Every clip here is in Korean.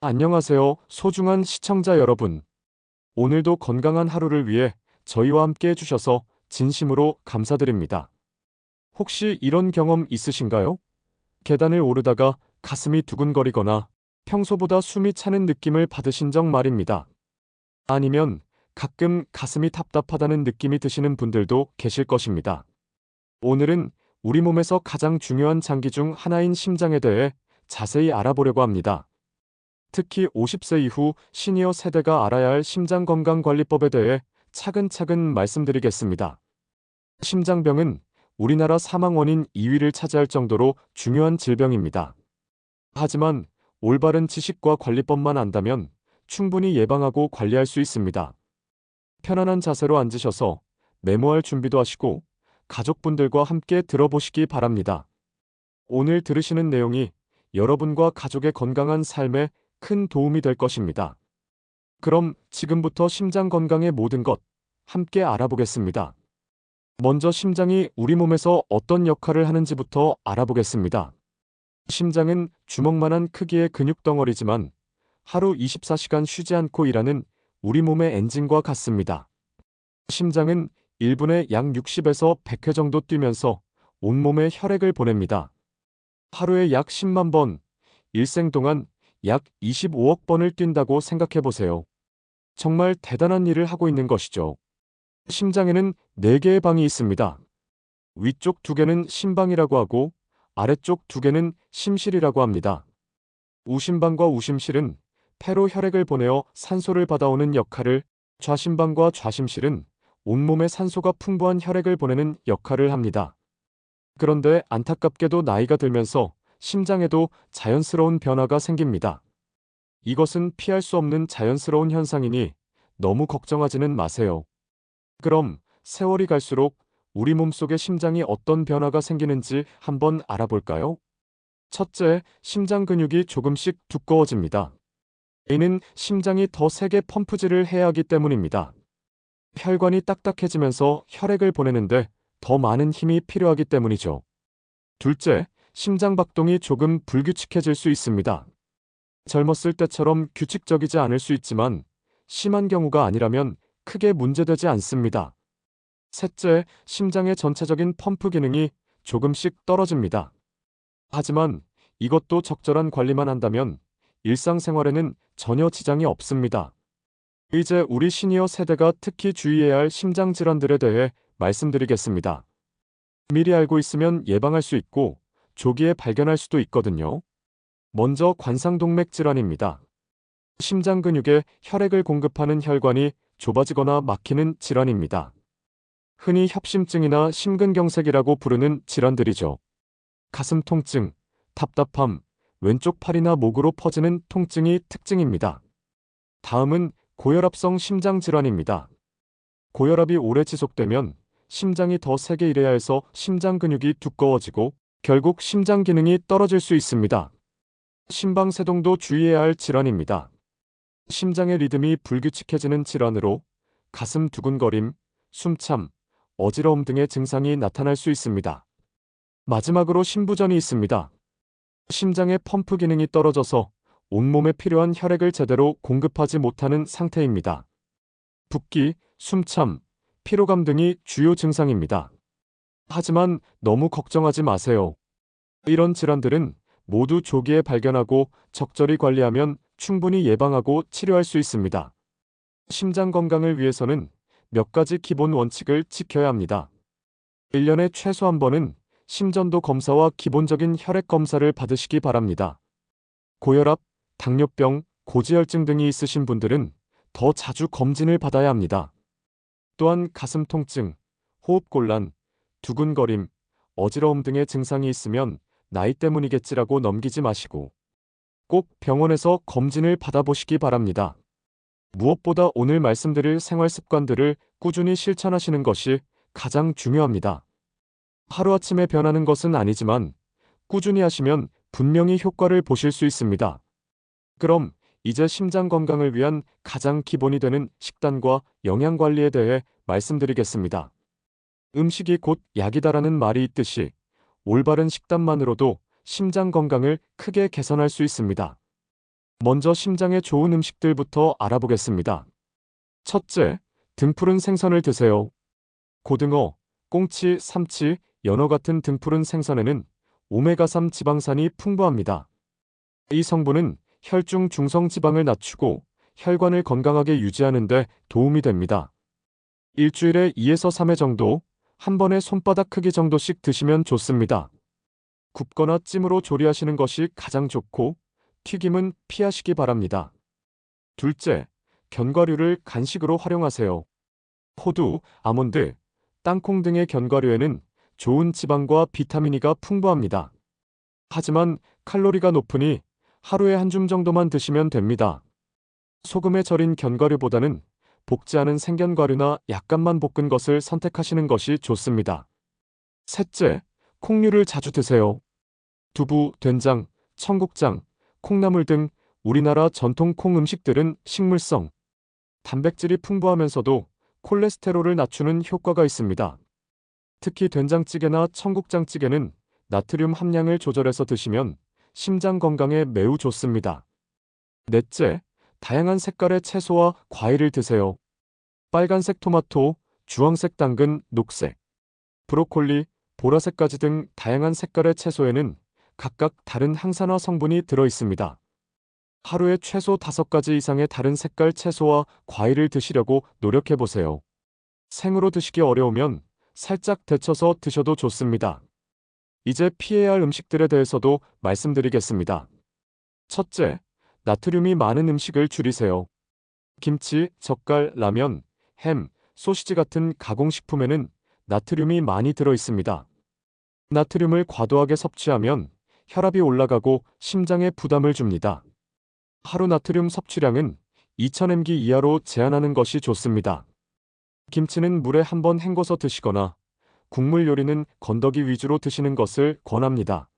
안녕하세요, 소중한 시청자 여러분. 오늘도 건강한 하루를 위해 저희와 함께 해주셔서 진심으로 감사드립니다. 혹시 이런 경험 있으신가요? 계단을 오르다가 가슴이 두근거리거나 평소보다 숨이 차는 느낌을 받으신 적 말입니다. 아니면 가끔 가슴이 답답하다는 느낌이 드시는 분들도 계실 것입니다. 오늘은 우리 몸에서 가장 중요한 장기 중 하나인 심장에 대해 자세히 알아보려고 합니다. 특히 50세 이후 시니어 세대가 알아야 할 심장건강관리법에 대해 차근차근 말씀드리겠습니다. 심장병은 우리나라 사망 원인 2위를 차지할 정도로 중요한 질병입니다. 하지만 올바른 지식과 관리법만 안다면 충분히 예방하고 관리할 수 있습니다. 편안한 자세로 앉으셔서 메모할 준비도 하시고 가족분들과 함께 들어보시기 바랍니다. 오늘 들으시는 내용이 여러분과 가족의 건강한 삶에 큰 도움이 될 것입니다. 그럼 지금부터 심장 건강의 모든 것 함께 알아보겠습니다. 먼저 심장이 우리 몸에서 어떤 역할을 하는지부터 알아보겠습니다. 심장은 주먹만한 크기의 근육 덩어리지만 하루 24시간 쉬지 않고 일하는 우리 몸의 엔진과 같습니다. 심장은 1분에 약 60에서 100회 정도 뛰면서 온몸에 혈액을 보냅니다. 하루에 약 10만 번, 일생 동안 약 25억 번을 뛴다고 생각해 보세요. 정말 대단한 일을 하고 있는 것이죠. 심장에는 4개의 방이 있습니다. 위쪽 2개는 심방이라고 하고 아래쪽 2개는 심실이라고 합니다. 우심방과 우심실은 폐로 혈액을 보내어 산소를 받아오는 역할을, 좌심방과 좌심실은 온몸에 산소가 풍부한 혈액을 보내는 역할을 합니다. 그런데 안타깝게도 나이가 들면서 심장에도 자연스러운 변화가 생깁니다. 이것은 피할 수 없는 자연스러운 현상이니 너무 걱정하지는 마세요. 그럼 세월이 갈수록 우리 몸속의 심장이 어떤 변화가 생기는지 한번 알아볼까요? 첫째, 심장 근육이 조금씩 두꺼워집니다. 이는 심장이 더 세게 펌프질을 해야 하기 때문입니다. 혈관이 딱딱해지면서 혈액을 보내는데 더 많은 힘이 필요하기 때문이죠. 둘째, 심장 박동이 조금 불규칙해질 수 있습니다. 젊었을 때처럼 규칙적이지 않을 수 있지만 심한 경우가 아니라면 크게 문제되지 않습니다. 셋째, 심장의 전체적인 펌프 기능이 조금씩 떨어집니다. 하지만 이것도 적절한 관리만 한다면 일상생활에는 전혀 지장이 없습니다. 이제 우리 시니어 세대가 특히 주의해야 할 심장 질환들에 대해 말씀드리겠습니다. 미리 알고 있으면 예방할 수 있고 조기에 발견할 수도 있거든요. 먼저 관상동맥 질환입니다. 심장 근육에 혈액을 공급하는 혈관이 좁아지거나 막히는 질환입니다. 흔히 협심증이나 심근경색이라고 부르는 질환들이죠. 가슴 통증, 답답함, 왼쪽 팔이나 목으로 퍼지는 통증이 특징입니다. 다음은 고혈압성 심장 질환입니다. 고혈압이 오래 지속되면 심장이 더 세게 일해야 해서 심장 근육이 두꺼워지고 결국 심장 기능이 떨어질 수 있습니다. 심방세동도 주의해야 할 질환입니다. 심장의 리듬이 불규칙해지는 질환으로 가슴 두근거림, 숨참, 어지러움 등의 증상이 나타날 수 있습니다. 마지막으로 심부전이 있습니다. 심장의 펌프 기능이 떨어져서 온몸에 필요한 혈액을 제대로 공급하지 못하는 상태입니다. 붓기, 숨참, 피로감 등이 주요 증상입니다. 하지만 너무 걱정하지 마세요. 이런 질환들은 모두 조기에 발견하고 적절히 관리하면 충분히 예방하고 치료할 수 있습니다. 심장 건강을 위해서는 몇 가지 기본 원칙을 지켜야 합니다. 1년에 최소 한 번은 심전도 검사와 기본적인 혈액 검사를 받으시기 바랍니다. 고혈압, 당뇨병, 고지혈증 등이 있으신 분들은 더 자주 검진을 받아야 합니다. 또한 가슴 통증, 호흡곤란, 두근거림, 어지러움 등의 증상이 있으면 나이 때문이겠지라고 넘기지 마시고 꼭 병원에서 검진을 받아보시기 바랍니다. 무엇보다 오늘 말씀드릴 생활 습관들을 꾸준히 실천하시는 것이 가장 중요합니다. 하루아침에 변하는 것은 아니지만 꾸준히 하시면 분명히 효과를 보실 수 있습니다. 그럼 이제 심장 건강을 위한 가장 기본이 되는 식단과 영양 관리에 대해 말씀드리겠습니다. 음식이 곧 약이다라는 말이 있듯이 올바른 식단만으로도 심장 건강을 크게 개선할 수 있습니다. 먼저 심장에 좋은 음식들부터 알아보겠습니다. 첫째, 등푸른 생선을 드세요. 고등어, 꽁치, 삼치, 연어 같은 등푸른 생선에는 오메가3 지방산이 풍부합니다. 이 성분은 혈중 중성 지방을 낮추고 혈관을 건강하게 유지하는 데 도움이 됩니다. 일주일에 2에서 3회 정도, 한 번에 손바닥 크기 정도씩 드시면 좋습니다. 굽거나 찜으로 조리하시는 것이 가장 좋고, 튀김은 피하시기 바랍니다. 둘째, 견과류를 간식으로 활용하세요. 호두, 아몬드, 땅콩 등의 견과류에는 좋은 지방과 비타민 E가 풍부합니다. 하지만 칼로리가 높으니 하루에 한 줌 정도만 드시면 됩니다. 소금에 절인 견과류보다는 볶지 않은 생견과류나 약간만 볶은 것을 선택하시는 것이 좋습니다. 셋째, 콩류를 자주 드세요. 두부, 된장, 청국장, 콩나물 등 우리나라 전통 콩 음식들은 식물성, 단백질이 풍부하면서도 콜레스테롤을 낮추는 효과가 있습니다. 특히 된장찌개나 청국장찌개는 나트륨 함량을 조절해서 드시면 심장 건강에 매우 좋습니다. 넷째, 다양한 색깔의 채소와 과일을 드세요. 빨간색 토마토, 주황색 당근, 녹색, 브로콜리, 보라색까지 등 다양한 색깔의 채소에는 각각 다른 항산화 성분이 들어 있습니다. 하루에 최소 5가지 이상의 다른 색깔 채소와 과일을 드시려고 노력해 보세요. 생으로 드시기 어려우면 살짝 데쳐서 드셔도 좋습니다. 이제 피해야 할 음식들에 대해서도 말씀드리겠습니다. 첫째, 나트륨이 많은 음식을 줄이세요. 김치, 젓갈, 라면, 햄, 소시지 같은 가공식품에는 나트륨이 많이 들어 있습니다. 나트륨을 과도하게 섭취하면 혈압이 올라가고 심장에 부담을 줍니다. 하루 나트륨 섭취량은 2000mg 이하로 제한하는 것이 좋습니다. 김치는 물에 한번 헹궈서 드시거나 국물 요리는 건더기 위주로 드시는 것을 권합니다.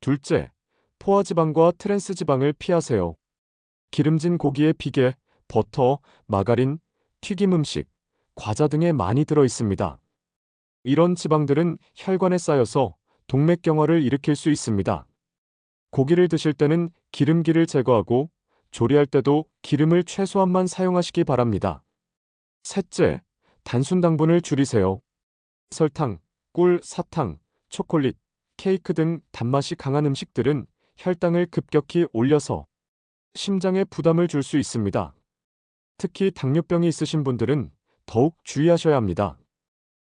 둘째, 포화지방과 트랜스지방을 피하세요. 기름진 고기에 비계, 버터, 마가린, 튀김 음식, 과자 등에 많이 들어 있습니다. 이런 지방들은 혈관에 쌓여서 동맥경화를 일으킬 수 있습니다. 고기를 드실 때는 기름기를 제거하고 조리할 때도 기름을 최소한만 사용하시기 바랍니다. 셋째, 단순 당분을 줄이세요. 설탕, 꿀, 사탕, 초콜릿, 케이크 등 단맛이 강한 음식들은 혈당을 급격히 올려서 심장에 부담을 줄 수 있습니다. 특히 당뇨병이 있으신 분들은 더욱 주의하셔야 합니다.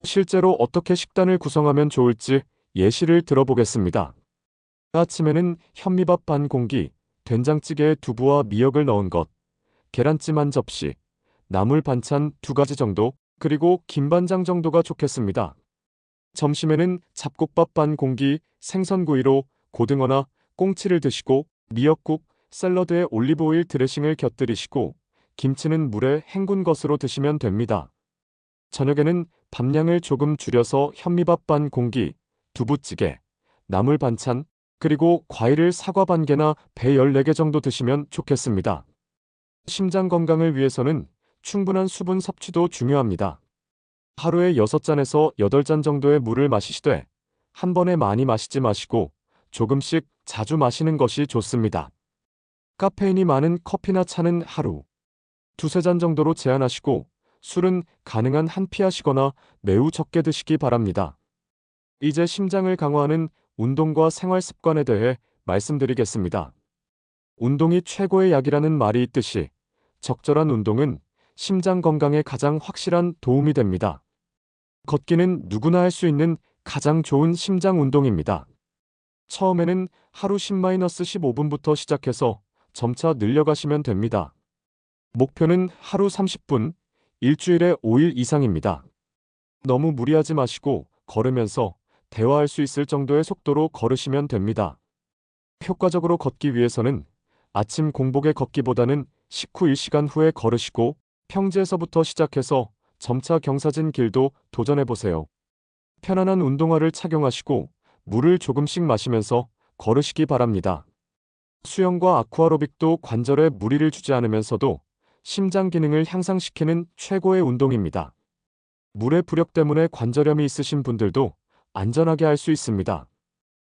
실제로 어떻게 식단을 구성하면 좋을지 예시를 들어보겠습니다. 아침에는 현미밥 반 공기, 된장찌개에 두부와 미역을 넣은 것, 계란찜 한 접시, 나물 반찬 두 가지 정도, 그리고 김반장 정도가 좋겠습니다. 점심에는 잡곡밥 반 공기, 생선구이로 고등어나 꽁치를 드시고 미역국, 샐러드에 올리브오일 드레싱을 곁들이시고 김치는 물에 헹군 것으로 드시면 됩니다. 저녁에는 밥량을 조금 줄여서 현미밥 반 공기, 두부찌개, 나물 반찬, 그리고 과일을 사과 반 개나 배 14개 정도 드시면 좋겠습니다. 심장 건강을 위해서는 충분한 수분 섭취도 중요합니다. 하루에 6잔에서 8잔 정도의 물을 마시되 한 번에 많이 마시지 마시고 조금씩 자주 마시는 것이 좋습니다. 카페인이 많은 커피나 차는 하루 두세 잔 정도로 제한하시고 술은 가능한 한 피하시거나 매우 적게 드시기 바랍니다. 이제 심장을 강화하는 운동과 생활 습관에 대해 말씀드리겠습니다. 운동이 최고의 약이라는 말이 있듯이 적절한 운동은 심장 건강에 가장 확실한 도움이 됩니다. 걷기는 누구나 할 수 있는 가장 좋은 심장 운동입니다. 처음에는 하루 10-15분부터 시작해서 점차 늘려가시면 됩니다. 목표는 하루 30분, 일주일에 5일 이상입니다. 너무 무리하지 마시고 걸으면서 대화할 수 있을 정도의 속도로 걸으시면 됩니다. 효과적으로 걷기 위해서는 아침 공복에 걷기보다는 식후 1시간 후에 걸으시고 평지에서부터 시작해서 점차 경사진 길도 도전해보세요. 편안한 운동화를 착용하시고 물을 조금씩 마시면서 걸으시기 바랍니다. 수영과 아쿠아로빅도 관절에 무리를 주지 않으면서도 심장 기능을 향상시키는 최고의 운동입니다. 물의 부력 때문에 관절염이 있으신 분들도 안전하게 할 수 있습니다.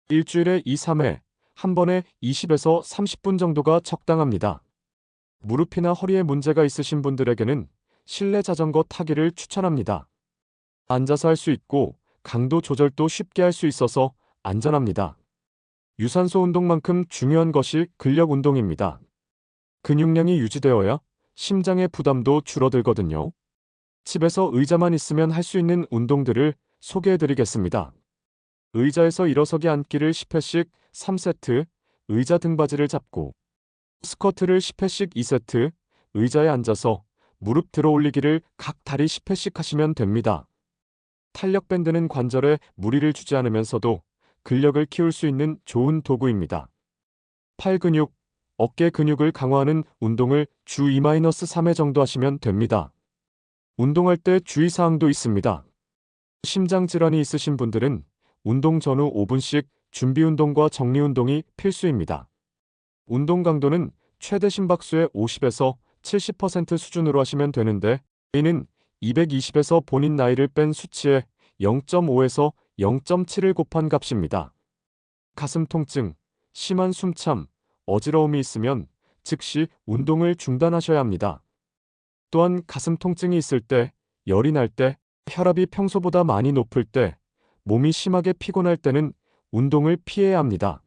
일주일에 2, 3회 한 번에 20에서 30분 정도가 적당합니다. 무릎이나 허리에 문제가 있으신 분들에게는 실내 자전거 타기를 추천합니다. 앉아서 할 수 있고 강도 조절도 쉽게 할 수 있어서 안전합니다. 유산소 운동만큼 중요한 것이 근력 운동입니다. 근육량이 유지되어야 심장의 부담도 줄어들거든요. 집에서 의자만 있으면 할 수 있는 운동들을 소개해 드리겠습니다. 의자에서 일어서기 앉기를 10회씩 3세트, 의자 등받이를 잡고 스쿼트를 10회씩 2세트, 의자에 앉아서 무릎 들어 올리기를 각 다리 10회씩 하시면 됩니다. 탄력 밴드는 관절에 무리를 주지 않으면서도 근력을 키울 수 있는 좋은 도구입니다. 팔 근육, 어깨 근육을 강화하는 운동을 주 2-3회 정도 하시면 됩니다. 운동할 때 주의사항도 있습니다. 심장 질환이 있으신 분들은 운동 전후 5분씩 준비 운동과 정리 운동이 필수입니다. 운동 강도는 최대 심박수의 50에서 70% 수준으로 하시면 되는데 이는 220에서 본인 나이를 뺀 수치에 0.5에서 0.7을 곱한 값입니다. 가슴 통증, 심한 숨참, 어지러움이 있으면 즉시 운동을 중단하셔야 합니다. 또한 가슴 통증이 있을 때, 열이 날 때, 혈압이 평소보다 많이 높을 때, 몸이 심하게 피곤할 때는 운동을 피해야 합니다.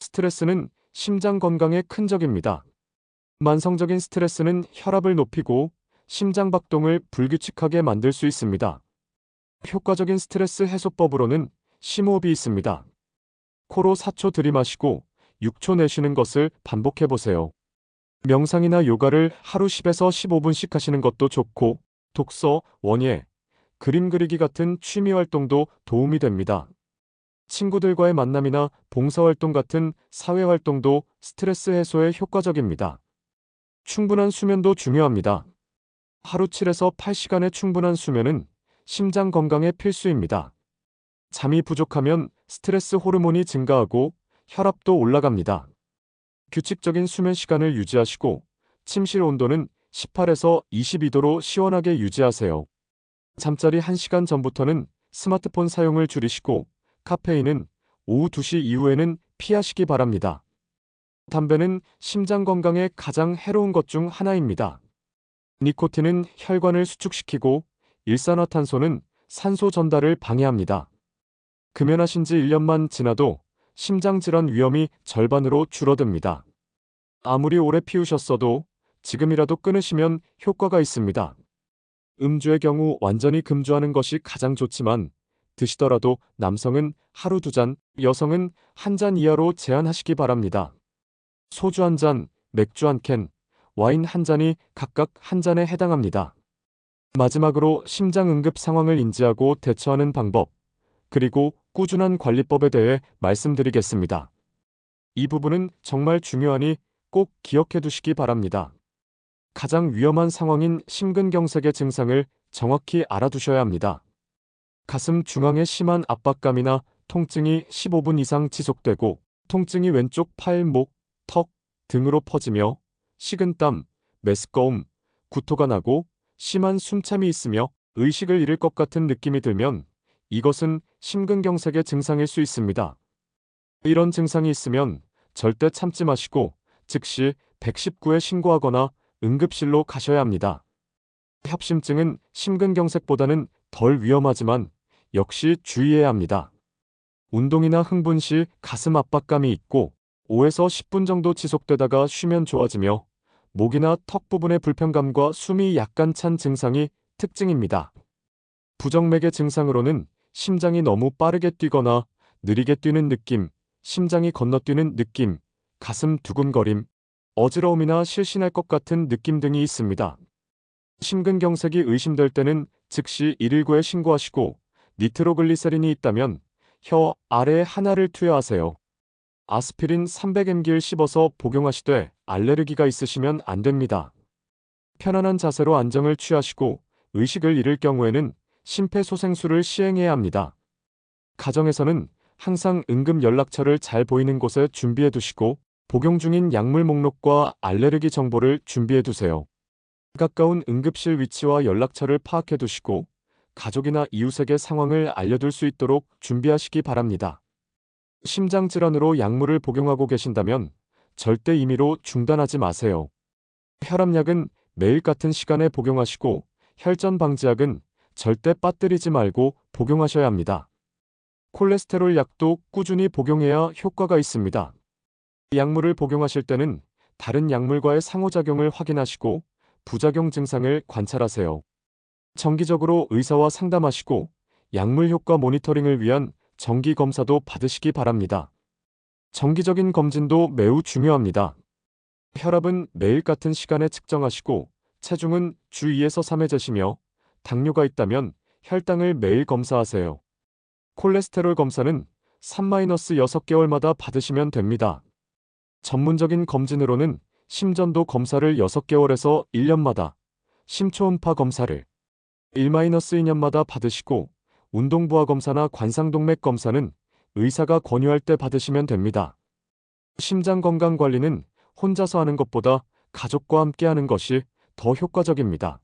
스트레스는 심장 건강에 큰 적입니다. 만성적인 스트레스는 혈압을 높이고 심장 박동을 불규칙하게 만들 수 있습니다. 효과적인 스트레스 해소법으로는 심호흡이 있습니다. 코로 4초 들이마시고 6초 내쉬는 것을 반복해 보세요. 명상이나 요가를 하루 10에서 15분씩 하시는 것도 좋고 독서, 원예, 그림 그리기 같은 취미 활동도 도움이 됩니다. 친구들과의 만남이나 봉사활동 같은 사회활동도 스트레스 해소에 효과적입니다. 충분한 수면도 중요합니다. 하루 7에서 8시간의 충분한 수면은 심장 건강에 필수입니다. 잠이 부족하면 스트레스 호르몬이 증가하고 혈압도 올라갑니다. 규칙적인 수면 시간을 유지하시고 침실 온도는 18에서 22도로 시원하게 유지하세요. 잠자리 1시간 전부터는 스마트폰 사용을 줄이시고 카페인은 오후 2시 이후에는 피하시기 바랍니다. 담배는 심장 건강에 가장 해로운 것 중 하나입니다. 니코틴은 혈관을 수축시키고 일산화탄소는 산소 전달을 방해합니다. 금연하신 지 1년만 지나도 심장질환 위험이 절반으로 줄어듭니다. 아무리 오래 피우셨어도 지금이라도 끊으시면 효과가 있습니다. 음주의 경우 완전히 금주하는 것이 가장 좋지만 드시더라도 남성은 하루 두 잔, 여성은 한 잔 이하로 제한하시기 바랍니다. 소주 한 잔, 맥주 한 캔, 와인 한 잔이 각각 한 잔에 해당합니다. 마지막으로 심장 응급 상황을 인지하고 대처하는 방법, 그리고 꾸준한 관리법에 대해 말씀드리겠습니다. 이 부분은 정말 중요하니 꼭 기억해 두시기 바랍니다. 가장 위험한 상황인 심근경색의 증상을 정확히 알아두셔야 합니다. 가슴 중앙에 심한 압박감이나 통증이 15분 이상 지속되고 통증이 왼쪽 팔, 목, 턱 등으로 퍼지며 식은땀, 메스꺼움, 구토가 나고 심한 숨참이 있으며 의식을 잃을 것 같은 느낌이 들면 이것은 심근경색의 증상일 수 있습니다. 이런 증상이 있으면 절대 참지 마시고 즉시 119에 신고하거나 응급실로 가셔야 합니다. 협심증은 심근경색보다는 덜 위험하지만 역시 주의해야 합니다. 운동이나 흥분 시 가슴 압박감이 있고 5에서 10분 정도 지속되다가 쉬면 좋아지며 목이나 턱 부분의 불편감과 숨이 약간 찬 증상이 특징입니다. 부정맥의 증상으로는 심장이 너무 빠르게 뛰거나 느리게 뛰는 느낌, 심장이 건너뛰는 느낌, 가슴 두근거림, 어지러움이나 실신할 것 같은 느낌 등이 있습니다. 심근경색이 의심될 때는 즉시 119에 신고하시고 니트로글리세린이 있다면 혀 아래에 하나를 투여하세요. 아스피린 300mg를 씹어서 복용하시되 알레르기가 있으시면 안 됩니다. 편안한 자세로 안정을 취하시고 의식을 잃을 경우에는 심폐소생술을 시행해야 합니다. 가정에서는 항상 응급 연락처를 잘 보이는 곳에 준비해 두시고 복용 중인 약물 목록과 알레르기 정보를 준비해 두세요. 가까운 응급실 위치와 연락처를 파악해 두시고 가족이나 이웃에게 상황을 알려둘 수 있도록 준비하시기 바랍니다. 심장 질환으로 약물을 복용하고 계신다면 절대 임의로 중단하지 마세요. 혈압약은 매일 같은 시간에 복용하시고 혈전 방지약은 절대 빠뜨리지 말고 복용하셔야 합니다. 콜레스테롤 약도 꾸준히 복용해야 효과가 있습니다. 약물을 복용하실 때는 다른 약물과의 상호작용을 확인하시고 부작용 증상을 관찰하세요. 정기적으로 의사와 상담하시고 약물 효과 모니터링을 위한 정기 검사도 받으시기 바랍니다. 정기적인 검진도 매우 중요합니다. 혈압은 매일 같은 시간에 측정하시고 체중은 주 2에서 3회 재시며 당뇨가 있다면 혈당을 매일 검사하세요. 콜레스테롤 검사는 3-6개월마다 받으시면 됩니다. 전문적인 검진으로는 심전도 검사를 6개월에서 1년마다, 심초음파 검사를 1-2년마다 받으시고 운동부하 검사나 관상동맥 검사는 의사가 권유할 때 받으시면 됩니다. 심장 건강 관리는 혼자서 하는 것보다 가족과 함께 하는 것이 더 효과적입니다.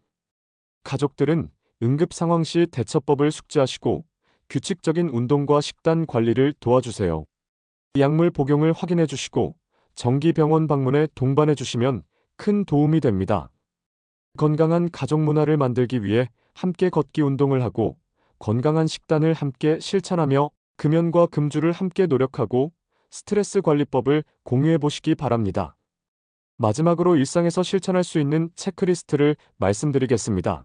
가족들은 응급 상황 시 대처법을 숙지하시고 규칙적인 운동과 식단 관리를 도와주세요. 약물 복용을 확인해 주시고 정기 병원 방문에 동반해 주시면 큰 도움이 됩니다. 건강한 가족 문화를 만들기 위해 함께 걷기 운동을 하고 건강한 식단을 함께 실천하며 금연과 금주를 함께 노력하고 스트레스 관리법을 공유해 보시기 바랍니다. 마지막으로 일상에서 실천할 수 있는 체크리스트를 말씀드리겠습니다.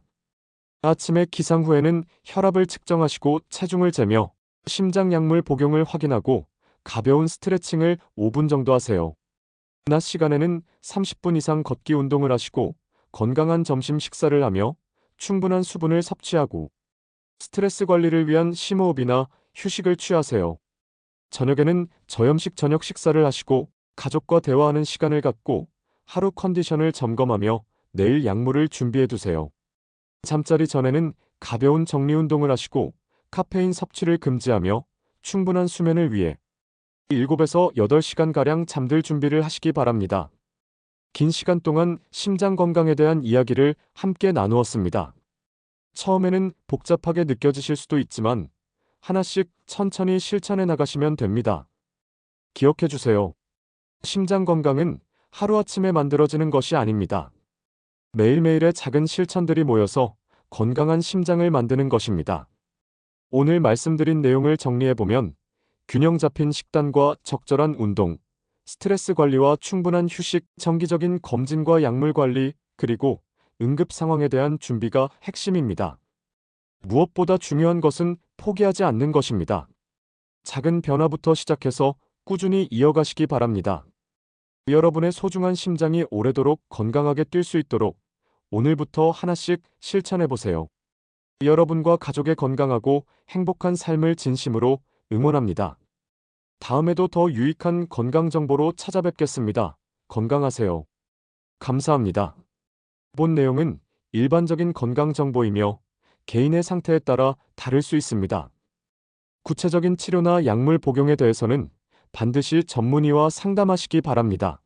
아침에 기상 후에는 혈압을 측정하시고 체중을 재며 심장 약물 복용을 확인하고 가벼운 스트레칭을 5분 정도 하세요. 낮 시간에는 30분 이상 걷기 운동을 하시고 건강한 점심 식사를 하며 충분한 수분을 섭취하고 스트레스 관리를 위한 심호흡이나 휴식을 취하세요. 저녁에는 저염식 저녁 식사를 하시고 가족과 대화하는 시간을 갖고 하루 컨디션을 점검하며 내일 약물을 준비해 두세요. 잠자리 전에는 가벼운 정리 운동을 하시고 카페인 섭취를 금지하며 충분한 수면을 위해 7에서 8시간가량 잠들 준비를 하시기 바랍니다. 긴 시간 동안 심장 건강에 대한 이야기를 함께 나누었습니다. 처음에는 복잡하게 느껴지실 수도 있지만 하나씩 천천히 실천해 나가시면 됩니다. 기억해 주세요. 심장 건강은 하루아침에 만들어지는 것이 아닙니다. 매일매일의 작은 실천들이 모여서 건강한 심장을 만드는 것입니다. 오늘 말씀드린 내용을 정리해보면 균형 잡힌 식단과 적절한 운동, 스트레스 관리와 충분한 휴식, 정기적인 검진과 약물 관리, 그리고 응급 상황에 대한 준비가 핵심입니다. 무엇보다 중요한 것은 포기하지 않는 것입니다. 작은 변화부터 시작해서 꾸준히 이어가시기 바랍니다. 여러분의 소중한 심장이 오래도록 건강하게 뛸 수 있도록 오늘부터 하나씩 실천해 보세요. 여러분과 가족의 건강하고 행복한 삶을 진심으로 응원합니다. 다음에도 더 유익한 건강 정보로 찾아뵙겠습니다. 건강하세요. 감사합니다. 본 내용은 일반적인 건강 정보이며 개인의 상태에 따라 다를 수 있습니다. 구체적인 치료나 약물 복용에 대해서는 반드시 전문의와 상담하시기 바랍니다.